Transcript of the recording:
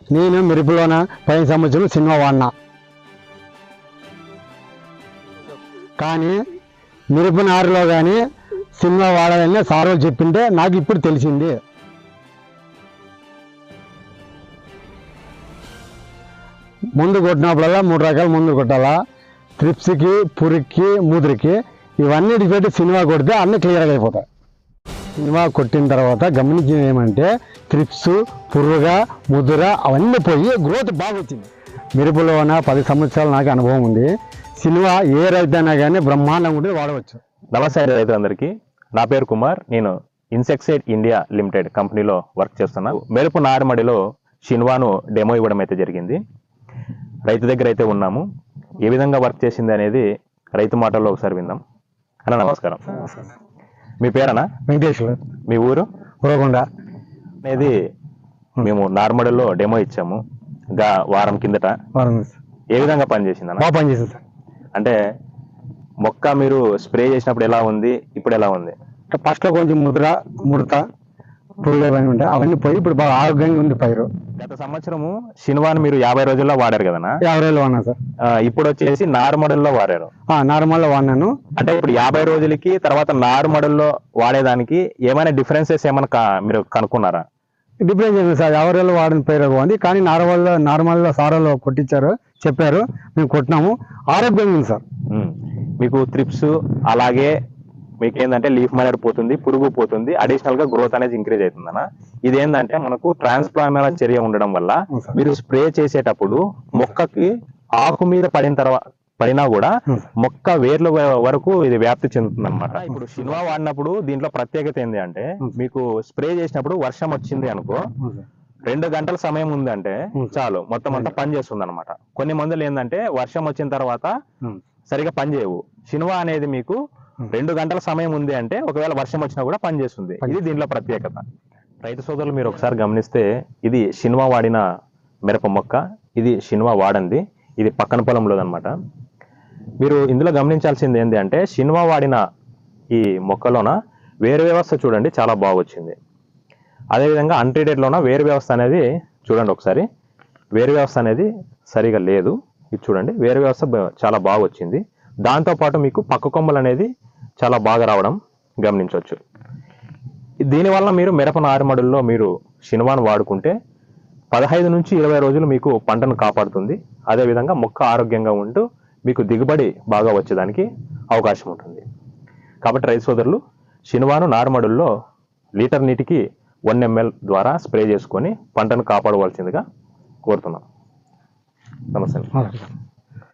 నేను మిరపులోన పదిహేను సంవత్సరం సినిమా వాడిన కానీ మిరపు నారులో కానీ సినిమా వాడాలని సార్లు చెప్పింటే నాకు ఇప్పుడు తెలిసింది. ముందు కొట్టినప్పుడల్లా మూడు రకాల ముందు కొట్టాలా? త్రిప్స్కి పురికి ముదిరికి ఇవన్నీ పెట్టి సినిమా కొడితే అన్నీ క్లియర్గా అయిపోతాయి. సినిమా కొట్టిన తర్వాత గమనించింది ఏమంటే త్రిప్స్ పుర్రుగ ముదుర అవన్నీ పోయి గ్రోత్ బాగా వచ్చింది. మిరపులోన పది సంవత్సరాలు నాకు అనుభవం ఉంది. సినిమా ఏ రైతైనా కానీ బ్రహ్మాండంగా ఉంటే వాడవచ్చు. నమస్తే రైతులందరికీ. నా పేరు కుమార్. నేను ఇన్సెక్సైడ్ ఇండియా లిమిటెడ్ కంపెనీలో వర్క్ చేస్తున్నా మెరుపు నారుమడిలో షిన్వాను డెమో ఇవ్వడం అయితే జరిగింది. రైతు దగ్గర అయితే ఉన్నాము. ఏ విధంగా వర్క్ చేసింది అనేది రైతు మాటల్లో ఒకసారి విందాం. అన్న నమస్కారం. మీ పేరనా వెంకటేశ్వర. మీ ఊరు? ఉరకొండ అనేది మేము నార్మడిలో డెమో ఇచ్చాము. గా వారం కిందట. ఏ విధంగా పనిచేసింది అన్న? బాగా పనిచేసింది సార్. అంటే మొక్క మీరు స్ప్రే చేసినప్పుడు ఎలా ఉంది? ఇప్పుడు ఎలా ఉంది? ఫస్ట్లో కొంచెం ముద్ర ముడత పురుగు అవన్నీ ఉంటాయి అవన్నీ పోయి ఇప్పుడు బాగా ఆరోగ్యంగా ఉంది పైరు. గత సంవత్సరము శనివాన్ మీరు యాభై రోజుల్లో వాడారు కదనా యాభై రోజులు వాడినా సార్. ఆ, ఇప్పుడు వచ్చేసి నారుమడుల్లో వాడారు. నార్మల్గా వాడినాను. అంటే ఇప్పుడు యాభై రోజులకి తర్వాత నారుమడుల్లో వాడేదానికి ఏమైనా డిఫరెన్సెస్ ఏమైనా కా- మీరు కనుక్కున్నారా? డిఫరెన్స్ ఏంటి సార్. యాభై రోజులు వాడిన పైరు బాగుంది కానీ నార్మల్లో నార్మల్లో సారాలు కొట్టించారు చెప్పారు. మేము కొట్టినాము. ఆరోగ్యంగా ఉంది సార్. ఉమ్. మీకు త్రిప్స్ అలాగే మీకు ఏంటంటే లీఫ్ మైనర్ పోతుంది పురుగు పోతుంది అడిషనల్గా గ్రోత్ అనేది ఇంక్రీజ్ అవుతుందన్న ఇది ఏంటంటే మనకు ట్రాన్స్ప్లామల చర్య ఉండడం వల్ల. మీరు స్ప్రే చేసేటప్పుడు మొక్కకి ఆకు మీద పడిన తర్వాత పడినా కూడా. మొక్క వేర్ల వరకు ఇది వ్యాప్తి చెందుతుంది అనమాట ఇప్పుడు షిన్వా వాడినప్పుడు దీంట్లో ప్రత్యేకత ఏంటి అంటే. మీకు స్ప్రే చేసినప్పుడు వర్షం వచ్చింది అనుకో. రెండు గంటల సమయం ఉందంటే. చాలు మొత్తం అంతా పని చేస్తుంది అనమాట కొన్ని మందులు ఏంటంటే వర్షం వచ్చిన తర్వాత. సరిగా పనిచేయవు షిన్వా అనేది మీకు రెండు గంటల సమయం ఉంది అంటే ఒకవేళ వర్షం వచ్చినా కూడా పనిచేస్తుంది ఇది దీంట్లో ప్రత్యేకత. రైతు సోదరులు మీరు ఒకసారి గమనిస్తే ఇది షిన్వా వాడిన మిరప మొక్క. ఇది షిన్వా వాడంది. ఇది పక్కన పొలంలో అనమాట మీరు ఇందులో గమనించాల్సింది ఏంటి అంటే షిన్వా వాడిన ఈ మొక్కలోన వేరు వ్యవస్థ చూడండి చాలా బాగా వచ్చింది అదేవిధంగా అన్ట్రీటెడ్లోన వేరు వ్యవస్థ అనేది చూడండి ఒకసారి. వేరు వ్యవస్థ అనేది సరిగా లేదు. ఇది చూడండి వేరు వ్యవస్థ చాలా బాగా వచ్చింది దాంతోపాటు మీకు పక్క కొమ్మలు అనేది చాలా బాగా రావడం గమనించవచ్చు. దీనివల్ల మీరు మిరప నారుమడుల్లో మీరు శనివాన్ వాడుకుంటే పదహైదు నుంచి ఇరవై రోజులు మీకు పంటను కాపాడుతుంది. అదేవిధంగా మొక్క ఆరోగ్యంగా ఉంటూ మీకు దిగుబడి బాగా వచ్చేదానికి అవకాశం ఉంటుంది. కాబట్టి రైతు సోదరులు శనివాను నారుమడుల్లో లీటర్ నీటికి వన్ ఎంఎల్ ద్వారా స్ప్రే చేసుకొని పంటను కాపాడవలసిందిగా కోరుతున్నాం. నమస్తే